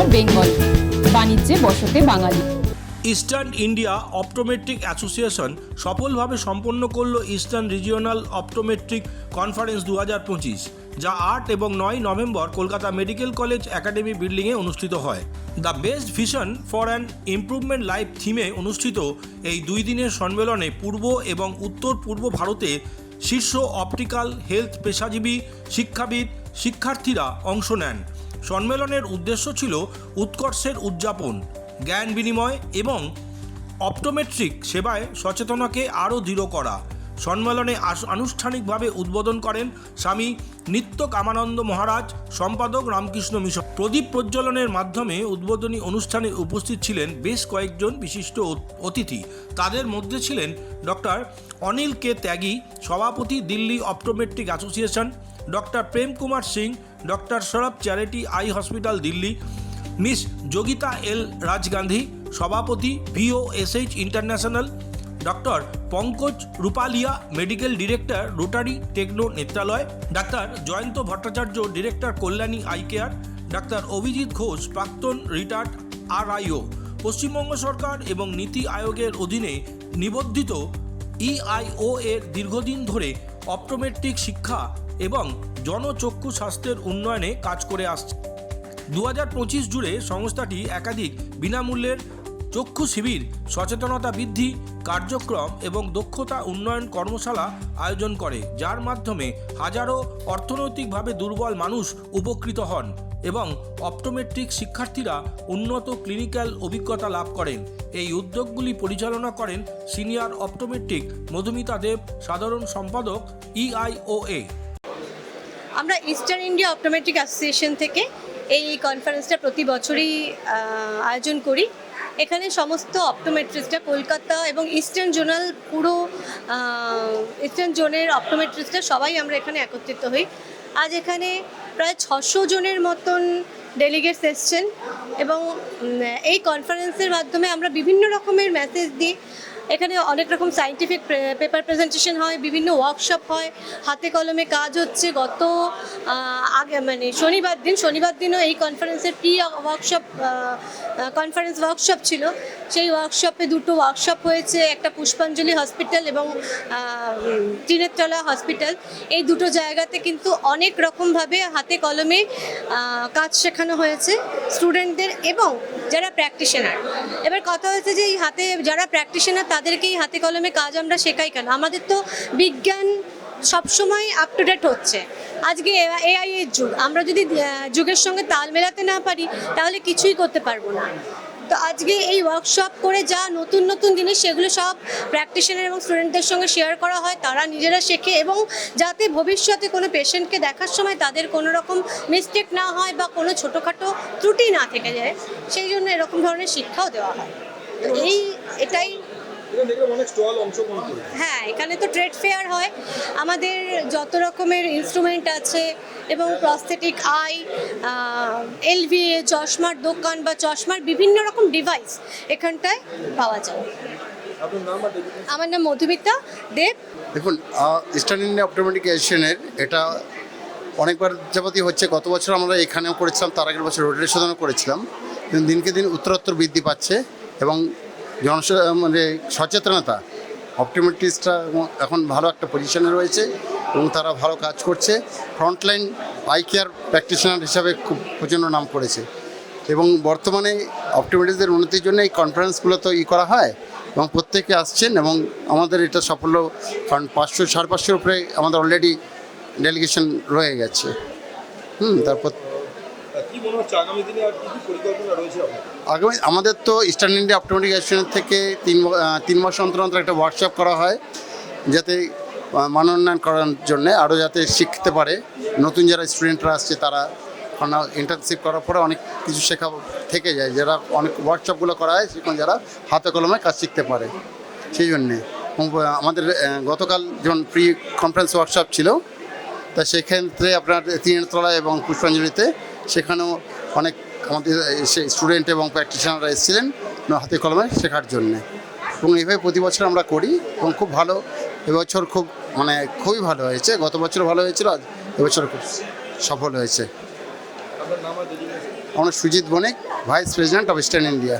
উত্তর বেঙ্গল, বাণিজ্যে বসতে বাঙালি। ইস্টার্ন ইন্ডিয়া অপটোমেট্রিক অ্যাসোসিয়েশন সফলভাবে সম্পন্ন করল ইস্টার্ন রিজিওনাল অপটোমেট্রিক কনফারেন্স দু হাজার পঁচিশ, যা আট এবং নয় November Kolkata medical college academy বিল্ডিংয়ে অনুষ্ঠিত হয়। The best vision for an improvement life থিমে অনুষ্ঠিত এই দুই দিনের সম্মেলনে পূর্ব এবং উত্তর পূর্ব ভারতে শীর্ষ অপটিক্যাল হেলথ পেশাজীবী, শিক্ষাবিদ, শিক্ষার্থীরা অংশ নেন। সম্মেলনের উদ্দেশ্য ছিল উৎকর্ষের উদযাপন, জ্ঞান বিনিময় এবং অপটোমেট্রিক সেবায় সচেতনাকে আরও দৃঢ় করা। সম্মেলনে আনুষ্ঠানিকভাবে উদ্বোধন করেন স্বামী নিত্য কামানন্দ মহারাজ, সম্পাদক রামকৃষ্ণ মিশন। প্রদীপ প্রজ্বলনের মাধ্যমে উদ্বোধনী অনুষ্ঠানে উপস্থিত ছিলেন বেশ কয়েকজন বিশিষ্ট অতিথি। তাদের মধ্যে ছিলেন ডক্টর অনিল কে ত্যাগী, সভাপতি Delhi optometric association, doctor Prem Kumar Singh doctor Shroff charity eye hospital Delhi, miss Yogita L Rajgandhi, সভাপতি VOSH international, doctor Pankaj Rupalia, medical director rotary techno Netralaya, doctor Jayanta Bhattacharya, director Kalyani eye care, doctor Abhijit Ghosh, প্রাক্তন retired আরআইও, Paschimbanga সরকার এবং নীতি আয়োগের অধীনে নিবদ্ধিত ইআইও এর দীর্ঘদিন ধরে optometric শিক্ষা এবং জনচক্ষু স্বাস্থ্যের উন্নয়নে কাজ করে আসছে। দু জুড়ে সংস্থাটি একাধিক বিনামূল্যের চক্ষু শিবির, সচেতনতা বৃদ্ধি কার্যক্রম এবং দক্ষতা উন্নয়ন কর্মশালা আয়োজন করে, যার মাধ্যমে হাজারো অর্থনৈতিকভাবে দুর্বল মানুষ উপকৃত হন এবং অপটোমেট্রিক শিক্ষার্থীরা উন্নত ক্লিনিক্যাল অভিজ্ঞতা লাভ করেন। এই উদ্যোগগুলি পরিচালনা করেন সিনিয়র অপটোমেট্রিক মধুমিতা দেব, সাধারণ সম্পাদক E ইআইওএ আমরা ইস্টার্ন ইন্ডিয়া অপটোমেট্রিক অ্যাসোসিয়েশন থেকে এই কনফারেন্সটা প্রতি বছরই আয়োজন করি। এখানে সমস্ত অপটোমেট্রিস্টরা কলকাতা এবং ইস্টার্ন জোনাল পুরো ইস্টার্ন জোনের অপটোমেট্রিস্টরা সবাই আমরা এখানে একত্রিত হই। আজ এখানে প্রায় ছশো জনের মতন ডেলিগেটস এসছেন এবং এই কনফারেন্সের মাধ্যমে আমরা বিভিন্ন রকমের মেসেজ দিই। এখানে অনেক রকম সাইন্টিফিক পেপার প্রেজেন্টেশন হয়, বিভিন্ন ওয়ার্কশপ হয়, হাতে কলমে কাজ হচ্ছে। গত আগে মানে শনিবার দিন, শনিবার দিনও এই কনফারেন্সের প্রি ওয়ার্কশপ কনফারেন্স ওয়ার্কশপ ছিল। সেই ওয়ার্কশপে দুটো ওয়ার্কশপ হয়েছে, একটা পুষ্পাঞ্জলি হসপিটাল এবং ত্রিনেত্রলা হসপিটাল এই দুটো জায়গাতে কিন্তু অনেক রকমভাবে হাতে কলমে কাজ শেখানো হয়েছে স্টুডেন্টদের এবং যারা প্র্যাকটিশনার এবার কথা হচ্ছে যে এই হাতে, যারা প্র্যাকটিশনার তাদেরকেই হাতে কলমে কাজ আমরা শেখাই কেন? আমাদের তো বিজ্ঞান সবসময় আপ টু ডেট হচ্ছে। আজকে এআই এর যুগ। আমরা যদি যুগের সঙ্গে তাল মেলাতে না পারি, তাহলে কিছুই করতে পারব না। তো আজকে এই ওয়ার্কশপ করে যা নতুন নতুন জিনিস সেগুলো সব প্র্যাকটিশনার এবং স্টুডেন্টদের সঙ্গে শেয়ার করা হয় তারা নিজেরা শেখে এবং যাতে ভবিষ্যতে কোনো পেশেন্টকে দেখার সময় তাদের কোনো রকম মিস্টেক না হয় বা কোনো ছোটোখাটো ত্রুটি না থেকে যায় সেই জন্য এরকম ধরনের শিক্ষাও দেওয়া হয়। তো এই এটাই হ্যাঁ এখানে তো ট্রেড ফেয়ার হয়। আমাদের যত রকমের ইনস্ট্রুমেন্ট আছে এবং প্রস্থেটিক আই এলভিএ চশমার দোকান বা চশমার বিভিন্ন রকম ডিভাইস এখানটায় পাওয়া যায়। আমার নাম মধুমিতা দেব। দেখুন ইস্টার্ন ইন্ডিয়া অপটোমেটিক এশিয়ানের এটা অনেকবার যাবতীয় হচ্ছে। গত বছর আমরা এখানেও করেছিলাম তার আগের বছর রোটারি সদনও করেছিলাম। কিন্তু দিনকে দিন উত্তরোত্তর বৃদ্ধি পাচ্ছে এবং জন মানে সচেতনতা অপটোমেট্রিস্টরা এখন ভালো একটা পজিশনে রয়েছে। এবং তারা ভালো কাজ করছে। ফ্রন্টলাইন আই কেয়ার প্র্যাকটিশনার হিসাবে খুব প্রচণ্ড নাম করেছে এবং বর্তমানে অপটোমেটিক্সদের উন্নতির জন্য এই কনফারেন্সগুলো তো ই করা হয় এবং প্রত্যেকে আসছেন এবং আমাদের এটা সাফল্য কারণ পাঁচশো সাড়ে পাঁচশোর উপরে আমাদের অলরেডি ডেলিগেশন রয়ে গেছে। হুম তারপর আগামী আমাদের তো ইস্টার্ন ইন্ডিয়া অপটোমেটিক অ্যাসোসিয়েশন থেকে তিন তিন মাস অন্তর অন্তর একটা ওয়ার্কশপ করা হয় যাতে আহ, মান উন্নয়ন করার জন্য আরও যাতে শিখতে পারে। নতুন যারা স্টুডেন্টরা আসছে তারা কারণ ইন্টার্নশিপ করার পরে অনেক কিছু শেখা থেকে যায়। যারা অনেক ওয়ার্কশপগুলো করা হয় সেখানে যারা হাতে কলমে কাজ শিখতে পারে। সেই জন্যে আমাদের গতকাল যেমন প্রি কনফারেন্স ওয়ার্কশপ ছিল তা সেক্ষেত্রে আপনার তিনতলা এবং পুষ্পাঞ্জলিতে সেখানেও অনেক আমাদের স্টুডেন্ট এবং প্র্যাকটিশনাররা এসেছিলেন হাতে কলমে শেখার জন্যে। এবং এইভাবে প্রতি বছর আমরা করি এবং খুব ভালো। এবছর খুব মানে খুবই ভালো হয়েছে। গত বছর ভালো হয়েছিল আজ এবছর খুব সফল হয়েছে? আমরা Sujit Banik vice president of eastern India